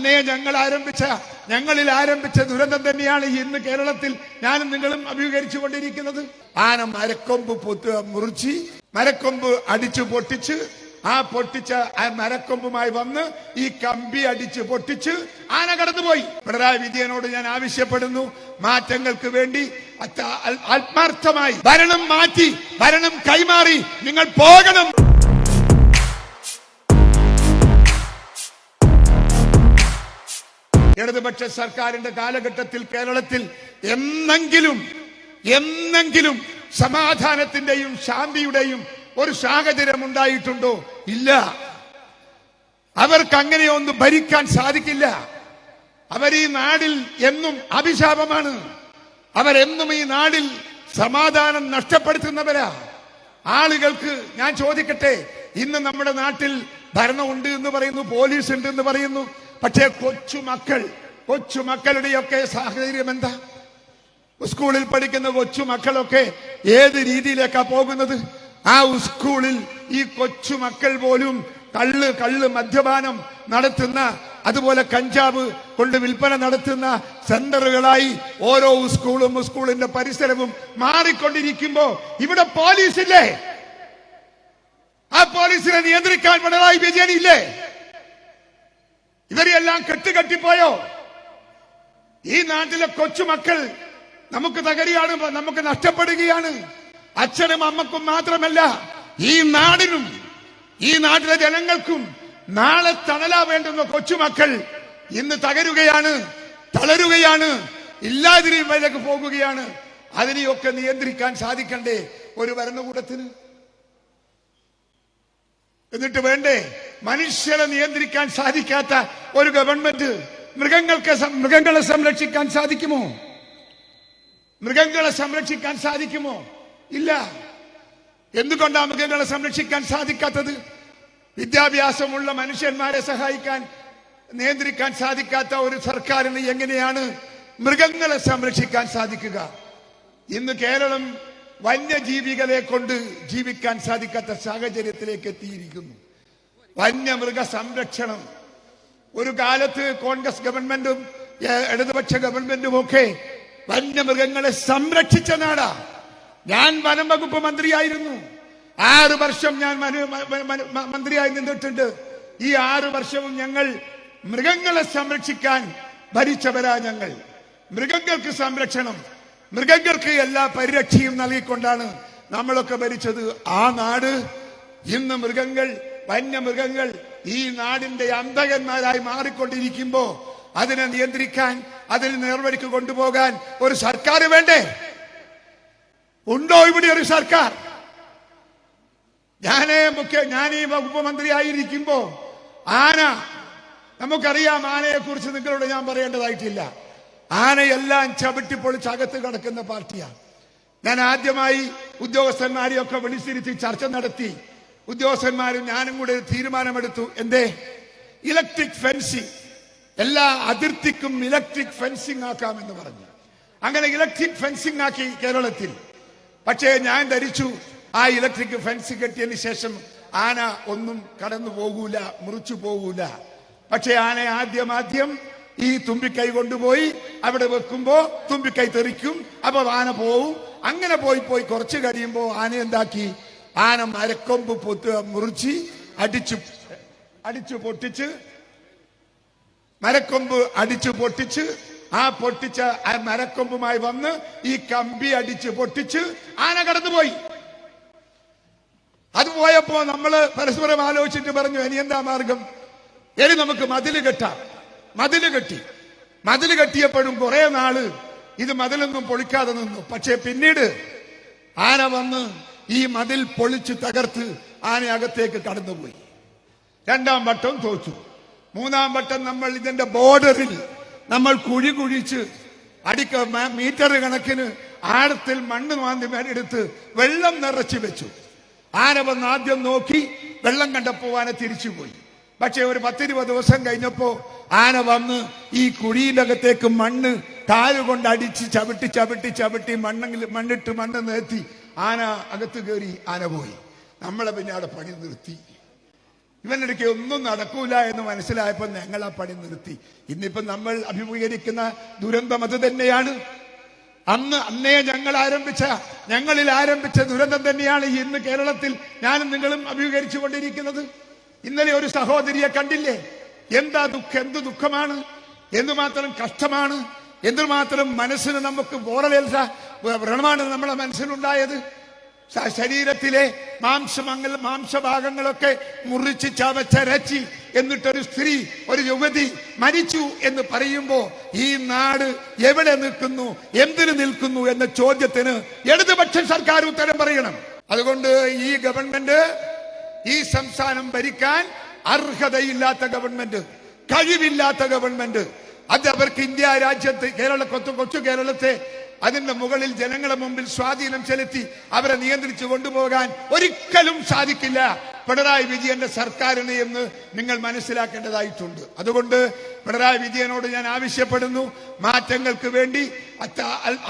അന്നേ ഞങ്ങൾ ആരംഭിച്ച ഞങ്ങളിൽ ആരംഭിച്ച ദുരന്തം തന്നെയാണ് ഇന്ന് കേരളത്തിൽ ഞാനും നിങ്ങളും അഭിമുഖീകരിച്ചു കൊണ്ടിരിക്കുന്നത്. ആന മരക്കൊമ്പ് മുറിച്ച് മരക്കൊമ്പ് അടിച്ചു പൊട്ടിച്ച് ആ പൊട്ടിച്ച ആ മരക്കൊമ്പുമായി വന്ന് ഈ കമ്പി അടിച്ച് പൊട്ടിച്ച് ആന കടന്നുപോയി. പിണറായി വിജയനോട് ഞാൻ ആവശ്യപ്പെടുന്നു മാറ്റങ്ങൾക്ക് വേണ്ടി ആത്മാർത്ഥമായി ഭരണം മാറ്റി ഭരണം കൈമാറി നിങ്ങൾ പോകണം. ഇടതുപക്ഷ സർക്കാരിന്റെ കാലഘട്ടത്തിൽ കേരളത്തിൽ എന്നെങ്കിലും എന്നെങ്കിലും സമാധാനത്തിന്റെയും ശാന്തിയുടെയും ഒരു സാഹചര്യം ഉണ്ടായിട്ടുണ്ടോ? ഇല്ല. അവർക്ക് അങ്ങനെ ഒന്നും ഭരിക്കാൻ സാധിക്കില്ല. അവർ ഈ നാടിൽ എന്നും അഭിശാപമാണ്. അവരെന്നും ഈ നാടിൽ സമാധാനം നഷ്ടപ്പെടുത്തുന്നവരാ. ആളുകൾക്ക് ഞാൻ ചോദിക്കട്ടെ ഇന്ന് നമ്മുടെ നാട്ടിൽ ഭരണമുണ്ട് എന്ന് പറയുന്നു പോലീസ് ഉണ്ട് എന്ന് പറയുന്നു പക്ഷേ കൊച്ചുമക്കൾ കൊച്ചുമക്കളുടെയൊക്കെ സാഹചര്യം എന്താ? സ്കൂളിൽ പഠിക്കുന്ന കൊച്ചുമക്കളൊക്കെ ഏത് രീതിയിലേക്കാ പോകുന്നത്? ആ സ്കൂളിൽ ഈ കൊച്ചുമക്കൾ പോലും കള്ള് കള്ള് മദ്യപാനം നടത്തുന്ന അതുപോലെ കഞ്ചാവ് കൊണ്ട് വിൽപ്പന നടത്തുന്ന സെന്ററുകളായി ഓരോ സ്കൂളും സ്കൂളിന്റെ പരിസരവും മാറിക്കൊണ്ടിരിക്കുമ്പോ ഇവിടെ പോലീസില്ലേ? ആ പോലീസിനെ നിയന്ത്രിക്കാൻ പിണറായി വിജയൻ ഇല്ലേ? ഇവരെല്ലാം കെട്ടുകെട്ടിപ്പോയോ? ഈ നാട്ടിലെ കൊച്ചുമക്കൾ നമുക്ക് തകരുകയാണ് നമുക്ക് നഷ്ടപ്പെടുകയാണ്. അച്ഛനും അമ്മക്കും മാത്രമല്ല ഈ നാടിനും ഈ നാട്ടിലെ ജനങ്ങൾക്കും നാളെ തണലാ വേണ്ടുന്ന കൊച്ചുമക്കൾ ഇന്ന് തകരുകയാണ് തളരുകയാണ് ഇല്ലാതിരിലേക്ക് പോകുകയാണ്. അതിനെയൊക്കെ നിയന്ത്രിക്കാൻ സാധിക്കണ്ടേ ഒരു ഭരണകൂടത്തിന്? എന്നിട്ട് വേണ്ടേ മനുഷ്യരെ നിയന്ത്രിക്കാൻ സാധിക്കാത്ത ഒരു ഗവൺമെന്റ് മൃഗങ്ങൾക്ക് മൃഗങ്ങളെ സംരക്ഷിക്കാൻ സാധിക്കുമോ? മൃഗങ്ങളെ സംരക്ഷിക്കാൻ സാധിക്കുമോ? ഇല്ല. എന്തുകൊണ്ടാണ് മൃഗങ്ങളെ സംരക്ഷിക്കാൻ സാധിക്കാത്തത്? വിദ്യാഭ്യാസമുള്ള മനുഷ്യന്മാരെ സഹായിക്കാൻ നിയന്ത്രിക്കാൻ സാധിക്കാത്ത ഒരു സർക്കാരിന് എങ്ങനെയാണ് മൃഗങ്ങളെ സംരക്ഷിക്കാൻ സാധിക്കുക? ഇന്ന് കേരളം വന്യജീവികളെ കൊണ്ട് ജീവിക്കാൻ സാധിക്കാത്ത സാഹചര്യത്തിലേക്ക് എത്തിയിരിക്കുന്നു. വന്യമൃഗ സംരക്ഷണം ഒരു കാലത്ത് കോൺഗ്രസ് ഗവൺമെന്റും ഇടതുപക്ഷ ഗവൺമെന്റും ഒക്കെ വന്യമൃഗങ്ങളെ സംരക്ഷിച്ച നാടാ. ഞാൻ വനം വകുപ്പ് മന്ത്രിയായിരുന്നു. ആറ് വർഷം ഞാൻ മന്ത്രിയായി നിന്നിട്ടുണ്ട്. ഈ ആറ് വർഷവും ഞങ്ങൾ മൃഗങ്ങളെ സംരക്ഷിക്കാൻ ഭരിച്ചവരാ ഞങ്ങൾ. മൃഗങ്ങൾക്ക് സംരക്ഷണം മൃഗങ്ങൾക്ക് എല്ലാ പരിരക്ഷയും നൽകിക്കൊണ്ടാണ് നമ്മളൊക്കെ ഭരിച്ചത്. ആ നാട് ഇന്ന് മൃഗങ്ങൾ വന്യമൃഗങ്ങൾ ഈ നാടിന്റെ അന്തകന്മാരായി മാറിക്കൊണ്ടിരിക്കുമ്പോ അതിനെ നിയന്ത്രിക്കാൻ അതിന് നേർവഴിക്ക് കൊണ്ടുപോകാൻ ഒരു സർക്കാർ വേണ്ടേ? ഉണ്ടോ ഇവിടെ ഒരു സർക്കാർ? ഞാനേ മുഖ്യ ഞാൻ ഈ വകുപ്പ് മന്ത്രിയായിരിക്കുമ്പോ ആന നമുക്കറിയാം ആനയെ കുറിച്ച് നിങ്ങളോട് ഞാൻ പറയേണ്ടതായിട്ടില്ല. ആനയെല്ലാം ചവിട്ടി പൊളിച്ച് അകത്ത് കിടക്കുന്ന പാർട്ടിയാണ് ഞാൻ ആദ്യമായി ഉദ്യോഗസ്ഥന്മാരെയൊക്കെ വിളിച്ചിരുത്തി ചർച്ച നടത്തി. ഉദ്യോഗസ്ഥന്മാരും ഞാനും കൂടെ ഒരു തീരുമാനമെടുത്തു. എന്തേ? Electric fencing. എല്ലാ അതിർത്തിക്കും ഇലക്ട്രിക് ഫെൻസിങ് ആക്കാമെന്ന് പറഞ്ഞു. അങ്ങനെ ഇലക്ട്രിക് ഫെൻസിങ് ആക്കി കേരളത്തിൽ. പക്ഷേ ഞാൻ ധരിച്ചു. ആ ഇലക്ട്രിക് ഫെൻസ് കെട്ടിയതിന് ശേഷം ആന ഒന്നും കടന്നു പോകൂല മുറിച്ചു പോകൂല. പക്ഷേ ആന ആദ്യം ആദ്യം ഈ തുമ്പിക്കൈ കൊണ്ടുപോയി അവിടെ വെക്കുമ്പോ തുമ്പിക്കൈ തെറിക്കും. അപ്പൊ ആന പോവും. അങ്ങനെ പോയി പോയി കുറച്ച് കഴിയുമ്പോ ആന എന്താക്കി? ആന മരക്കൊമ്പ് പൊത്ത് മുറിച്ച് അടിച്ചു അടിച്ചു പൊട്ടിച്ച് മരക്കൊമ്പ് അടിച്ചു പൊട്ടിച്ച് ആ പൊട്ടിച്ച മരക്കൊമ്പുമായി വന്ന് ഈ കമ്പി അടിച്ച് പൊട്ടിച്ച് ആന കടന്നുപോയി. അത് പോയപ്പോ നമ്മൾ പരസ്പരം ആലോചിച്ചിട്ട് പറഞ്ഞു ഇനി എന്താ മാർഗം? ഇനി നമുക്ക് മതിൽ കെട്ടാം. മതിൽ കെട്ടി. മതിൽ കെട്ടിയപ്പോഴും കുറെ നാൾ ഇത് മതിലൊന്നും പൊളിക്കാതെ നിന്നു. പക്ഷെ പിന്നീട് ആന വന്ന് ഈ മതിൽ പൊളിച്ച് തകർത്ത് ആന അകത്തേക്ക് കടന്നുപോയി. രണ്ടാം വട്ടം തോറ്റു. മൂന്നാം വട്ടം നമ്മൾ ഇതിന്റെ ബോർഡറിൽ നമ്മൾ കുഴി കുഴിച്ച് അടിക്ക മീറ്റർ കണക്കിന് ആഴത്തിൽ മണ്ണ് മാന്തി എടുത്ത് വെള്ളം നിറച്ചു വെച്ചു. ആന വന്ന് ആദ്യം നോക്കി വെള്ളം കണ്ടപ്പോ ആന തിരിച്ചുപോയി. പക്ഷെ ഒരു പത്തിരുപത് ദിവസം കഴിഞ്ഞപ്പോ ആന വന്ന് ഈ കുഴിയിലകത്തേക്ക് മണ്ണ് താഴെ കൊണ്ട് അടിച്ച് ചവിട്ടി ചവിട്ടി ചവിട്ടി മണ്ണെങ്കിൽ മണ്ണിട്ട് മണ്ണ് നേത്തി ആന അകത്ത് കയറി ആന പോയി. നമ്മളെ പിന്നെ അവിടെ പണി നിർത്തി. ഇവനിടയ്ക്ക് ഒന്നും നടക്കൂല എന്ന് മനസ്സിലായപ്പോൾ ഞങ്ങൾ ആ പണി നിർത്തി. ഇന്നിപ്പം നമ്മൾ അഭിമുഖീകരിക്കുന്ന ദുരന്തം അത് തന്നെയാണ്. അന്ന് അന്നേ ഞങ്ങൾ ആരംഭിച്ച ഞങ്ങളിൽ ആരംഭിച്ച ദുരന്തം തന്നെയാണ് ഇന്ന് കേരളത്തിൽ ഞാനും നിങ്ങളും അഭിമുഖീകരിച്ചു കൊണ്ടിരിക്കുന്നത്. ഇന്നലെ ഒരു സഹോദരിയെ കണ്ടില്ലേ? എന്താ ദുഃഖം? എന്ത് ദുഃഖമാണ്? എന്തുമാത്രം കഷ്ടമാണ്? എന്തുമാത്രം മനസ്സിന് നമുക്ക് ബോറലേൽച്ച വ്രണമാണ് നമ്മുടെ മനസ്സിലുണ്ടായത്. ശരീരത്തിലെ മാംസമംഗൽ മാംസഭാഗങ്ങളൊക്കെ മുറിച്ച് ചവച്ചരച്ചി എന്നിട്ടൊരു സ്ത്രീ ഒരു യുവതി മരിച്ചു എന്ന് പറയുമ്പോ ഈ നാട് എവിടെ നിൽക്കുന്നു എന്തിനു നിൽക്കുന്നു എന്ന ചോദ്യത്തിന് ഇടതുപക്ഷ സർക്കാർ ഉത്തരം പറയണം. അതുകൊണ്ട് ഈ ഗവൺമെന്റ് ഈ സംസ്ഥാനം ഭരിക്കാൻ അർഹതയില്ലാത്ത ഗവൺമെന്റ് കഴിവില്ലാത്ത ഗവൺമെന്റ്. അത് അവർക്ക് ഇന്ത്യ രാജ്യത്ത് കേരള കൊച്ചു കേരളത്തെ അതിന്റെ മുകളിൽ ജനങ്ങളെ മുമ്പിൽ സ്വാധീനം ചെലുത്തി അവരെ നിയന്ത്രിച്ചു കൊണ്ടുപോകാൻ ഒരിക്കലും സാധിക്കില്ല. പിണറായി വിജയന്റെ സർക്കാരിനെ എന്ന് നിങ്ങൾ മനസ്സിലാക്കേണ്ടതായിട്ടുണ്ട്. അതുകൊണ്ട് പിണറായി വിജയനോട് ഞാൻ ആവശ്യപ്പെടുന്നു. മാറ്റങ്ങൾക്ക് വേണ്ടി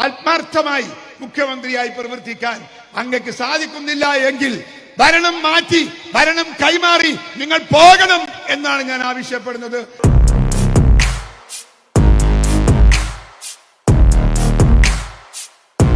ആത്മാർത്ഥമായി മുഖ്യമന്ത്രിയായി പ്രവർത്തിക്കാൻ അങ്ങക്ക് സാധിക്കുന്നില്ല എങ്കിൽ ഭരണം മാറ്റി ഭരണം കൈമാറി നിങ്ങൾ പോകണം എന്നാണ് ഞാൻ ആവശ്യപ്പെടുന്നത്.